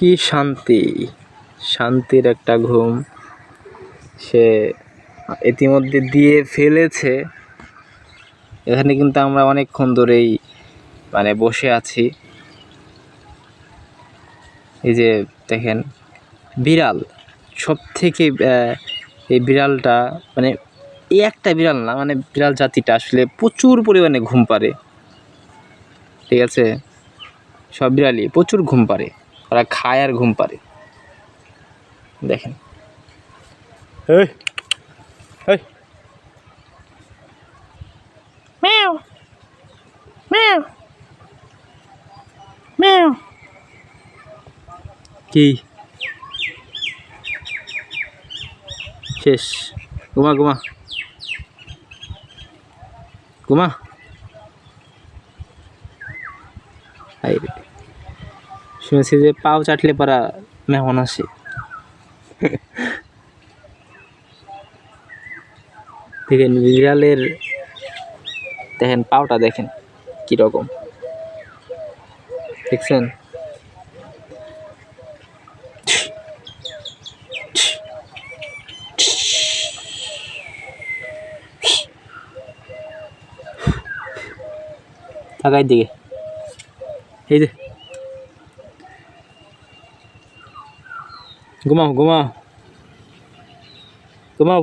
কি শান্তি? শান্তির একটা ঘুম সে ইতিমধ্যে দিয়ে ফেলেছে। এখানে কিন্তু আমরা অনেকক্ষণ ধরেই মানে বসে আছি। এই যে দেখেন, বিড়াল। সব থেকে এই বিড়ালটা মানে এই একটা বিড়াল না মানে বিড়াল জাতিটা আসলে প্রচুর পরিমাণে ঘুম পারে ঠিক আছে? সব বিড়ালই প্রচুর ঘুম পারে ওরা খায় আর ঘুম পারে দেখেন এই এই Meow. Meow. Meow. কি শেষ ঘুমা ঘুমা ঘুমা হাই রে। শুনেছি যে পাও চাটলে পারা মেহমান আসে। দেখেন বিড়ালের দেখেন, পাওটা দেখেন কীরকম। দেখছেন? তাকাই দিকে। এই যে ঘুমাও ঘুমাও। ঘুমাও।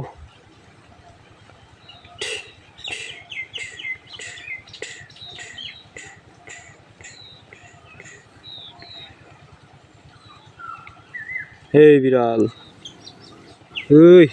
এই বিড়াল। ওই